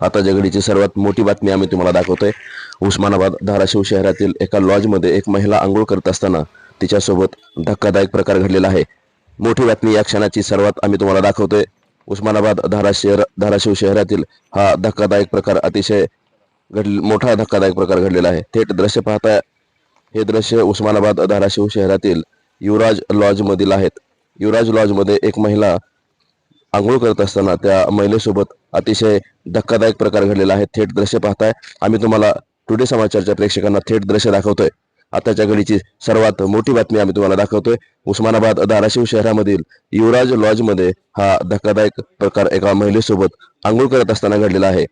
आता जगडीची सर्वात मोठी बातमी आम्ही तुम्हाला दाखवतोय. उस्मानाबाद धाराशिव शहरातील एका लॉजमध्ये एक महिला आंघोळ करत असताना तिच्यासोबत धक्कादायक प्रकार घडलेला आहे. मोठी बातमी या क्षणाची सर्वात आम्ही तुम्हाला दाखवतोय. उस्मानाबाद धाराशिव धाराशिव शहरातील हा धक्कादायक प्रकार अतिशय घड मोठा धक्कादायक प्रकार घडलेला आहे. थेट दृश्य पाहता हे दृश्य उस्मानाबाद धाराशिव शहरातील युवराज लॉजमधील आहेत. युवराज लॉजमध्ये एक महिला आंघोळ करत असताना त्या महिलेसोबत अतिशय धक्कादायक प्रकार घडलेला आहे. थेट दृश्य पाहताय. आम्ही तुम्हाला टुडे समाचारच्या प्रेक्षकांना थेट दृश्य दाखवतोय. आताच्या घडीची सर्वात मोठी बातमी आम्ही तुम्हाला दाखवतोय. उस्मानाबाद धाराशिव शहरामधील युवराज लॉजमध्ये हा धक्कादायक प्रकार एका महिलेसोबत आंघोळ करत असताना घडलेला आहे.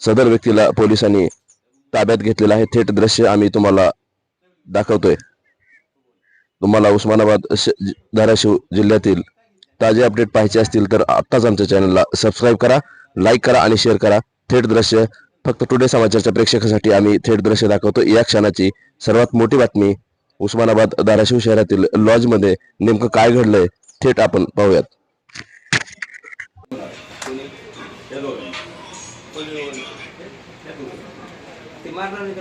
सदर व्यक्तीला पोलिसांनी ताब्यात घेतलेलं आहे. थेट दृश्य आम्ही तुम्हाला दाखवतोय. तुम्हाला उस्मानाबाद धाराशिव जिल्ह्यातील ताजे अपडेट पाहायचे असतील तर आत्ताच आमच्या चॅनलला सबस्क्राईब करा लाईक करा आणि शेअर करा. थेट दृश्य फक्त टुडे समाचारच्या प्रेक्षकासाठी आम्ही थेट दृश्य दाखवतो. या क्षणाची सर्वात मोठी बातमी उस्मानाबाद धाराशिव शहरातील लॉजमध्ये नेमकं काय घडलंय थेट आपण पाहूयात.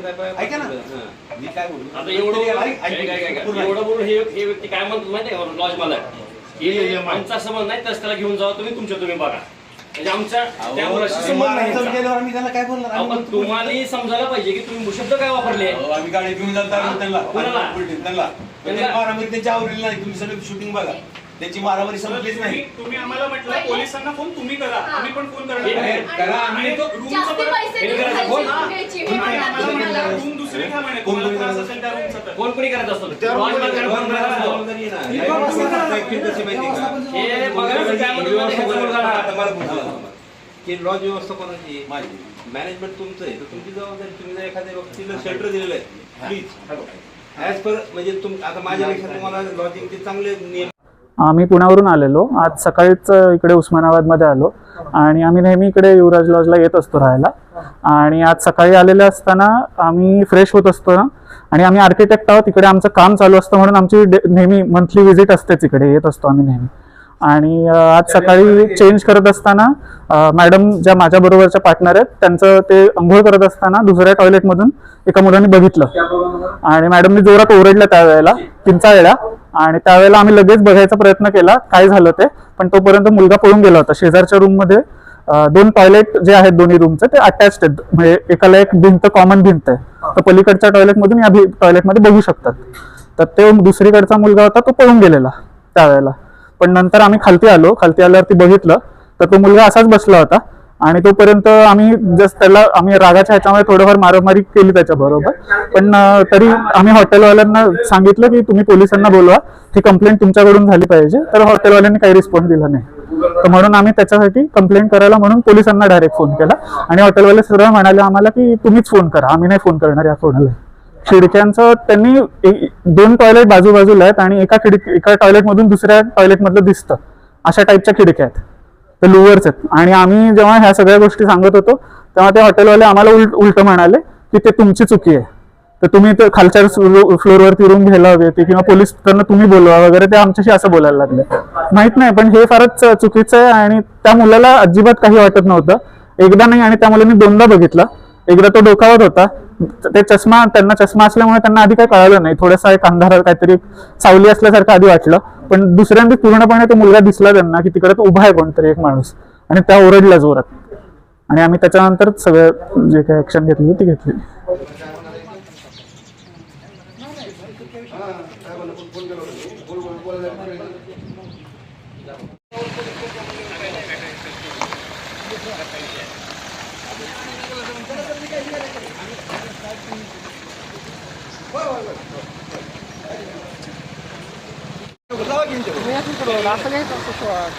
काय पाय- ऐका ना. हां. मी काय बोलू आता एवढं बोलून- हे हे व्यक्ती काय म्हणतो माहिती आहे लॉज मला आमचा संबंध नाही तस त्याला घेऊन जावा तुम्ही तुमच्या तुम्ही बघा म्हणजे आमच्या त्या मुलाशी तुम्ही संबंध नाही मारायचं आमचा. गेल्यावर आम्ही त्याला काय बोलणार अहो, पण आम्ही- तुम्हाला समजायला पाहिजे की तुम्ही शब्द काय वापरले अहो, आम्ही गाडी घेऊन जातो? त्यांना कोणाला? त्यांना पण त्यांना? ते मारामारी त्यांची आवडली नाही तुम्ही सगळं शूटिंग बघा त्याची मारामारी संपलीच नाही तुम्ही आम्हाला म्हटलं पोलिसांना फोन तुम्ही करा आम्ही पण फोन करणार नाही. करा, आम्ही तो- जास्ती पैसे हे देऊन खायची? रूम हे दुसरी घ्या म्हणे कोण- तुम्हाला त्रास कोण- असेल त्या रूमचा तर कोण कोणी करत असतो त्या लॉजमध्ये रूममध्ये- कोण करत असतो? जबाबदारी आहे ना. ही काय व्यवस्था तुम्ही करा. काय कशी माहिती आहे का? बघा मुलगा लॉज व्यवस्थापनाची आहे. माझी. मॅनेजमेंट तुमचं आहे तर तुमची जबाबदारी तुम्ही जर एखाद्या व्यक्तीला शेल्टर दिलेलं आहे प्लीज ऍज पर म्हणजे तुम आता माझ्या लक्षात तुम्हाला लॉजिंगचे चांगले नियम आम्ही पुण्यावरून आलेलो. आज सकाळीच इकडे उस्मानाबादमध्ये आलो. आणि आम्ही नेहमी इकडे युवराज लॉजला येत असतो राहायला. आणि आज सकाळी आलेले असताना आम्ही फ्रेश होत असतो ना. आणि आम्ही आर्किटेक्ट आहोत. इकडे आमचं काम चालू असतं म्हणून आमची डे- नेहमी मंथली व्हिजिट असतेच इकडे. येत असतो आम्ही नेहमी. आणि आज सकाळी चेंज करत असताना मॅडम ज्या माझ्या बरोबरच्या पार्टनर आहेत त्यांचं ते अंघोळ करत असताना दुसऱ्या टॉयलेटमधून एका मुलाने बघितलं. आणि मॅडमनी जोरात ओरडलं त्यावेळेला वेळा आणि त्यावेळेला आम्ही लगेच बघायचा प्रयत्न केला काय झालं ते. पण तोपर्यंत मुलगा पळून गेला होता. शेजारच्या रूममध्ये दोन टॉयलेट जे आहेत दोन्ही रूमचे ते अटॅच आहेत. म्हणजे एकाला एक भिंत कॉमन भिंत आहे. तर पलीकडच्या टॉयलेटमधून या टॉयलेटमध्ये बघू शकतात. तर ते दुसरीकडचा मुलगा होता तो पळून गेलेला त्यावेळेला. पण नंतर आम्ही खालती आलो. खालती आल्यावरती बघितलं तर तो मुलगा असाच बसला होता. आणि तोपर्यंत आम्ही जस्ट त्याला आम्ही रागाच्या ह्याच्यामध्ये थोडंफार मारामारी केली त्याच्या बरोबर. पण तरी आम्ही हॉटेलवाल्यांना सांगितलं की तुम्ही पोलिसांना बोलवा ती कंप्लेंट तुमच्याकडून झाली पाहिजे. तर हॉटेलवाल्यांनी काही रिस्पॉन्स दिला नाही. तर म्हणून आम्ही त्याच्यासाठी कंप्लेंट करायला म्हणून पोलिसांना डायरेक्ट फोन केला. आणि हॉटेलवाले सरळ म्हणाले आम्हाला की तुम्हीच फोन करा आम्ही नाही फोन करणार या कोणाला. खिडक्यांचं त्यांनी दोन टॉयलेट बाजूबाजूला आहेत आणि एका खिडकी एका टॉयलेटमधून दुसऱ्या टॉयलेटमधलं दिसतं. अशा टाईपच्या खिडक्या आहेत. ते लुअर्स आहेत. आणि आम्ही जेव्हा ह्या सगळ्या गोष्टी सांगत होतो तेव्हा ते हॉटेलवाले आम्हाला उलट उलट म्हणाले की ते तुमची चुकी आहे. तर तुम्ही ते खालच्या फ्लोअरवरती रूम घ्यायला हवी होती किंवा पोलीस त्यांना तुम्ही बोलवा वगैरे ते आमच्याशी असं बोलायला लागले. माहीत नाही पण हे फारच चुकीचं आहे आणि त्या मुलाला अजिबात काही वाटत नव्हतं. एकदा नाही आणि त्या मुलांनी दोनदा बघितलं. एकदा तो डोकावत होता. ते चष्मा त्यांना चष्मा असल्यामुळे त्यांना आधी काही कळालं नाही. थोडासा एक अंधारात काहीतरी सावली असल्यासारखं आधी वाटलं. पण दुसऱ्यांदा पूर्णपणे तो मुलगा दिसला त्यांना की तिकडे तो उभा आहे कोणतरी एक माणूस. आणि त्या ओरडला जोरात. आणि आम्ही त्याच्यानंतर सगळं जे काही ऍक्शन घेतली ती घेतली. Vem aqui pro laço, vem pra pessoa.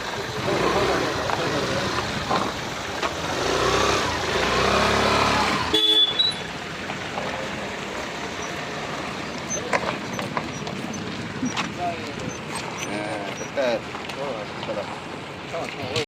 É, até... Tá, tá.